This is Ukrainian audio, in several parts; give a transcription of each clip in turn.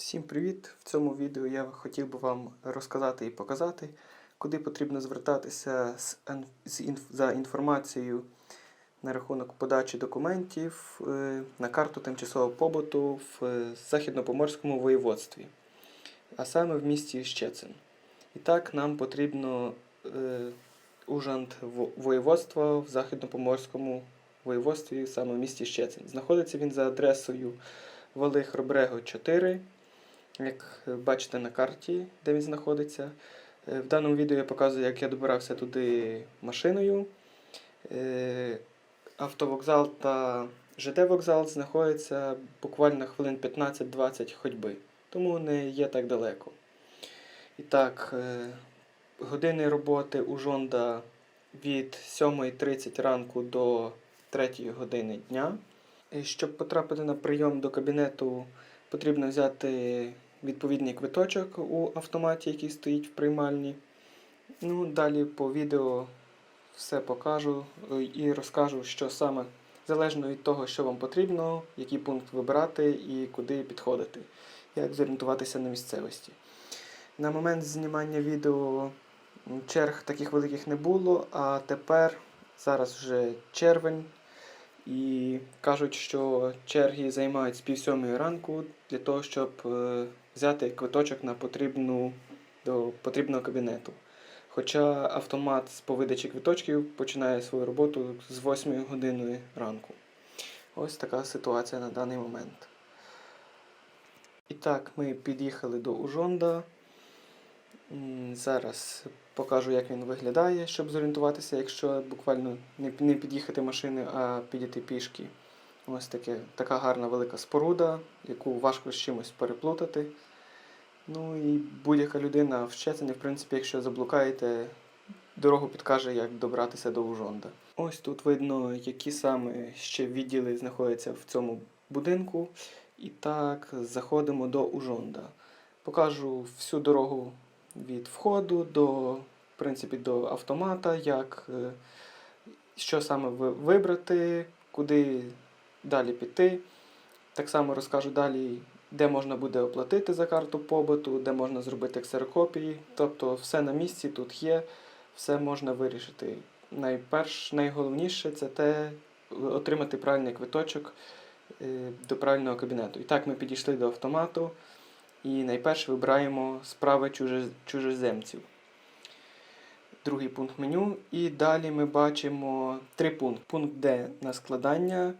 Всім привіт! В цьому відео я хотів би вам розказати і показати, куди потрібно звертатися за інформацією на рахунок подачі документів е, на карту тимчасового побуту в е, Західнопоморському воєводстві, а саме в місті Щецин. І так, нам потрібно е, ужант воєводства в Західнопоморському воєводстві, саме в місті Щецин. Знаходиться він за адресою Валих Робрего 4 як бачите на карті, де він знаходиться. Е, В даному відео я показую, як я добирався туди машиною. Е, Автовокзал та ЖД-вокзал знаходяться буквально хвилин 15-20 ходьби, тому не є так далеко. І так, е, години роботи у Жонда від 7.30 ранку до 3 години дня. Щоб потрапити на прийом до кабінету, потрібно взяти відповідний квиточок у автоматі, який стоїть в приймальні. Ну, далі по відео все покажу е, і розкажу, що саме залежно від того, що вам потрібно, який пункт вибирати і куди підходити, як зорієнтуватися на місцевості. На момент знімання відео черг таких великих не було, а тепер зараз вже червень. І кажуть, що черги займають з пів сьомої ранку для того, щоб е, взяти квиточок на потрібну, до потрібного кабінету. Хоча автомат з по видачі квиточків починає свою роботу з 8 години ранку. Ось така ситуація на даний момент. І так, ми під'їхали до Ужонда. Зараз покажу, як він виглядає, щоб зорієнтуватися, якщо буквально не під'їхати машини, а підійти пішки. Ось таке, така гарна велика споруда, яку важко з чимось переплутати. Ну і будь-яка людина в Щецині, в принципі, якщо заблукаєте, дорогу підкаже, як добратися до Ужонда. Ось тут видно, які саме ще відділи знаходяться в цьому будинку. І так, заходимо до Ужонда. Покажу всю дорогу від входу до, в принципі, до автомата, як, е, що саме вибрати, куди далі піти. Так само розкажу далі, де можна буде оплатити за карту побуту, де можна зробити ксерокопії. Тобто все на місці тут є, все можна вирішити. Найперш, найголовніше це те отримати правильний квиточок е, до правильного кабінету. І так ми підійшли до автомату і найперше вибираємо справи чуже- чужеземців. Другий пункт меню. І далі ми бачимо три пункти. Пункт Д на складання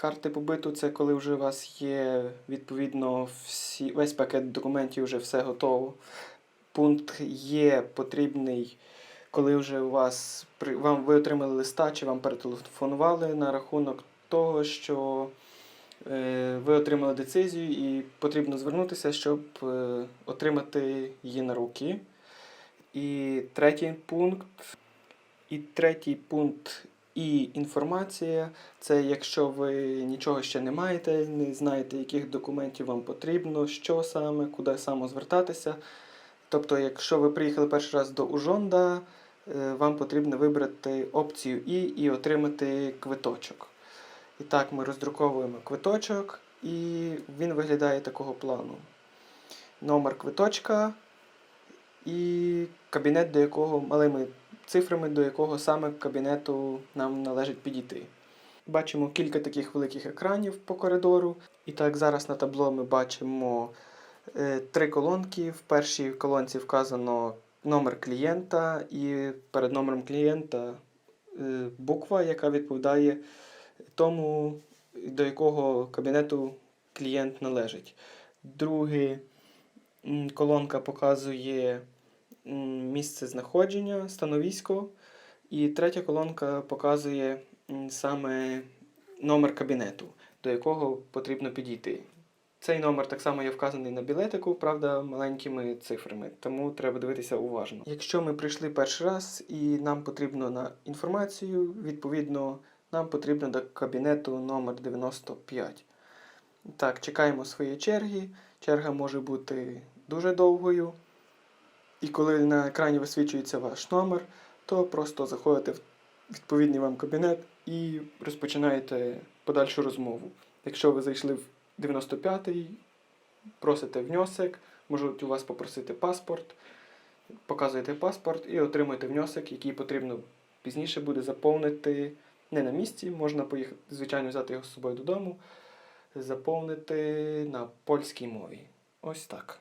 карти побиту це коли вже у вас є відповідно всі, весь пакет документів, вже все готово. Пункт Є потрібний, коли вже у вас вам ви отримали листа чи вам перетелефонували на рахунок того, що е, ви отримали децизію і потрібно звернутися, щоб е, отримати її на руки. І третій пункт. І третій пункт і інформація. Це якщо ви нічого ще не маєте, не знаєте, яких документів вам потрібно, що саме, куди саме звертатися. Тобто, якщо ви приїхали перший раз до Ужонда, е, вам потрібно вибрати опцію І і отримати квиточок. І так, ми роздруковуємо квиточок, і він виглядає такого плану. Номер квиточка і кабінет, до якого малими цифрами, до якого саме кабінету нам належить підійти. Бачимо кілька таких великих екранів по коридору. І так, зараз на табло ми бачимо е, три колонки. В першій колонці вказано номер клієнта, і перед номером клієнта е, буква, яка відповідає тому, до якого кабінету клієнт належить. Другий колонка показує місце знаходження, становисько. І третя колонка показує саме номер кабінету, до якого потрібно підійти. Цей номер так само є вказаний на білетику, правда, маленькими цифрами, тому треба дивитися уважно. Якщо ми прийшли перший раз і нам потрібно на інформацію, відповідно, нам потрібно до кабінету номер 95. Так, чекаємо своєї черги. Черга може бути дуже довгою. І коли на екрані висвічується ваш номер, то просто заходите в відповідний вам кабінет і розпочинаєте подальшу розмову. Якщо ви зайшли в 95-й, просите внесок, можуть у вас попросити паспорт, показуєте паспорт і отримуєте внесок, який потрібно пізніше буде заповнити не на місці, можна поїхати, звичайно, взяти його з собою додому, заповнити на польській мові. Ось так.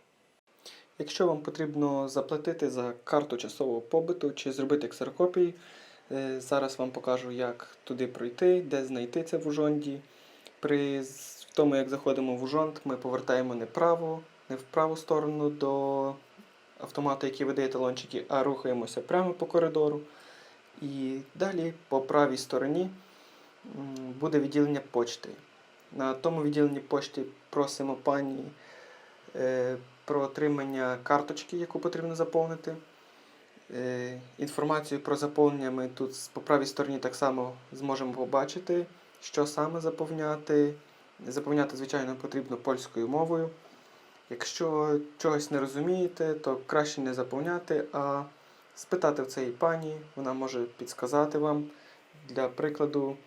Якщо вам потрібно заплатити за карту часового побиту чи зробити ксерокопії, е, зараз вам покажу, як туди пройти, де знайти це в Ужонді. При тому, як заходимо в Ужонд, ми повертаємо не право, не в праву сторону до автомату, який видає талончики, а рухаємося прямо по коридору. І далі по правій стороні буде відділення почти. На тому відділенні почти просимо пані е, про отримання карточки, яку потрібно заповнити. Е, Інформацію про заповнення ми тут по правій стороні так само зможемо побачити, що саме заповняти. Заповняти, звичайно, потрібно польською мовою. Якщо чогось не розумієте, то краще не заповняти, а спитати в цієї пані, вона може підсказати вам. Для прикладу,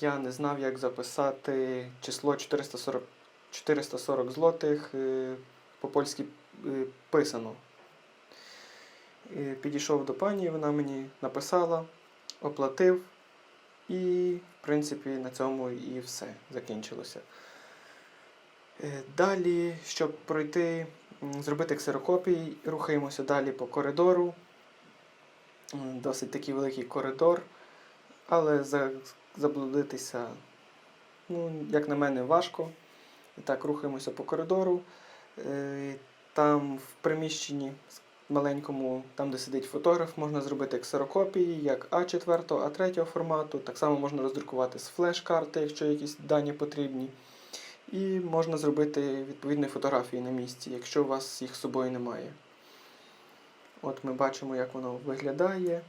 я не знав, як записати число 440, 440 злотих е, по-польськи е, писано. Е, Підійшов до пані, вона мені написала, оплатив, і, в принципі, на цьому і все закінчилося. Е, Далі, щоб пройти, зробити ксерокопії, рухаємося далі по коридору. Досить такий великий коридор, але заблудитися, ну, як на мене, важко. І так, рухаємося по коридору. Е, Там в приміщенні маленькому, там де сидить фотограф, можна зробити ксерокопії, як А4, А3 формату. Так само можна роздрукувати з флеш-карти, якщо якісь дані потрібні. І можна зробити відповідні фотографії на місці, якщо у вас їх з собою немає. От ми бачимо, як воно виглядає.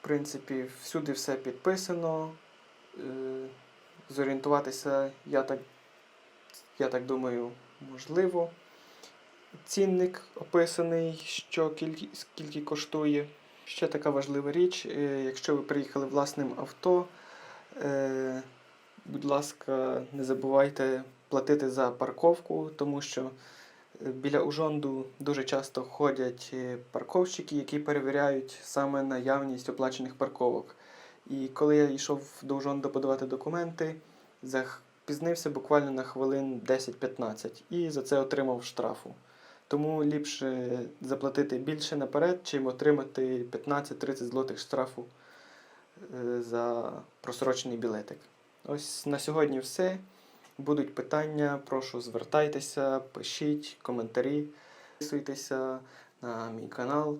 В принципі, всюди все підписано. Е, Зорієнтуватися, я так, я так думаю, можливо. Цінник описаний, що скільки коштує. Ще така важлива річ, е, якщо ви приїхали власним авто, е, будь ласка, не забувайте платити за парковку, тому що е, біля Ужонду дуже часто ходять парковщики, які перевіряють саме наявність оплачених парковок. І коли я йшов до Ужонду подавати документи, запізнився буквально на хвилин 10-15 і за це отримав штрафу. Тому ліпше заплатити більше наперед, чим отримати 15-30 злотих штрафу е, за просрочений білетик. Ось на сьогодні все. Будуть питання, прошу звертайтеся, пишіть коментарі, підписуйтеся на мій канал.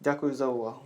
Дякую за увагу.